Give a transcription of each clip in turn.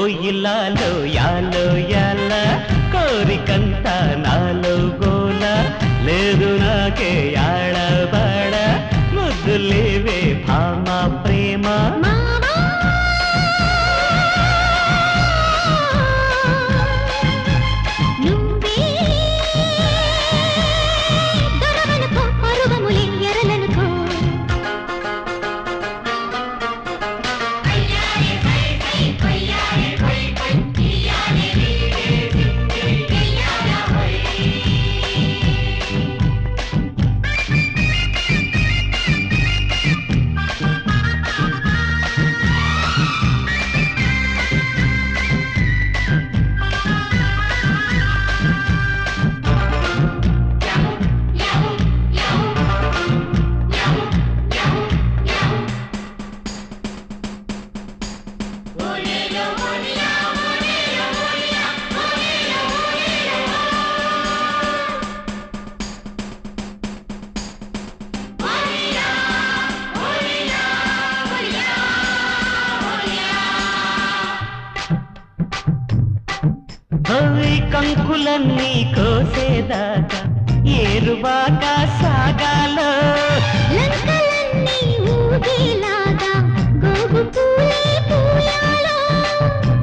High కోయిలాలో యాలో యాల కోరికంత కంకులన్నీ కోసేదాకా ఏరువాగా సాగాలో.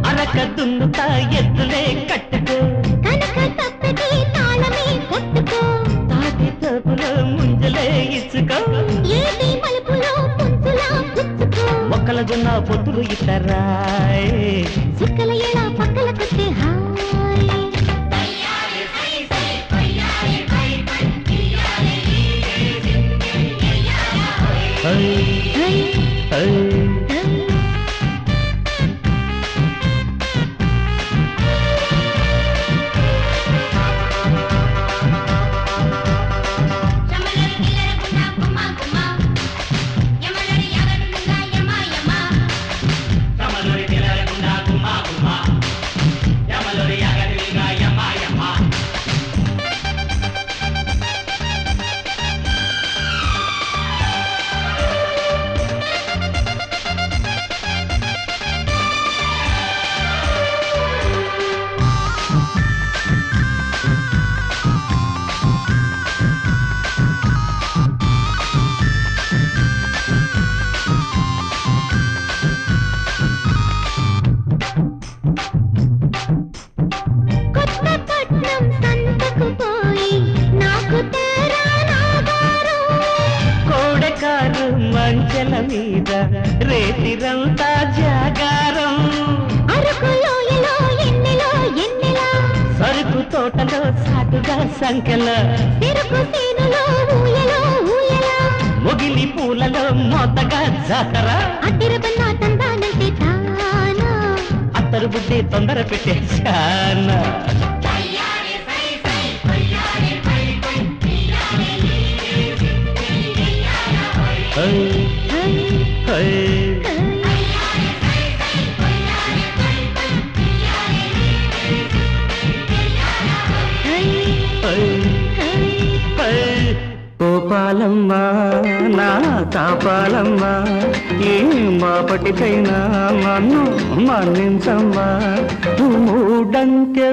అరక దున్నుతా ఎద్దులే కట్టుకో. కనక తప్పితే తాళమే కొట్టుకో. తాటి తోపులో ముంజలే ఇచ్చుకో. ఏది మలుపులో పుంచులా పుచ్చుకో. మొక్కల జొన్న పొత్తులు ఇతరాయ్ చుక్కల ఎడ పక్కల కొట్టే మీద రేతిరంతా జాగారం. సరుకు తోటలో సాటుగా సంఖ్యల. మొగిలి పూలలో మోతగా జాతర. అత్తరు బుద్ధి తొందర పెట్టేశానా హై, గోపాలమ్మ నా కాపాలమ్మ ఏ మాపటికైనా నన్ను మన్నించమ్మా మూడంకె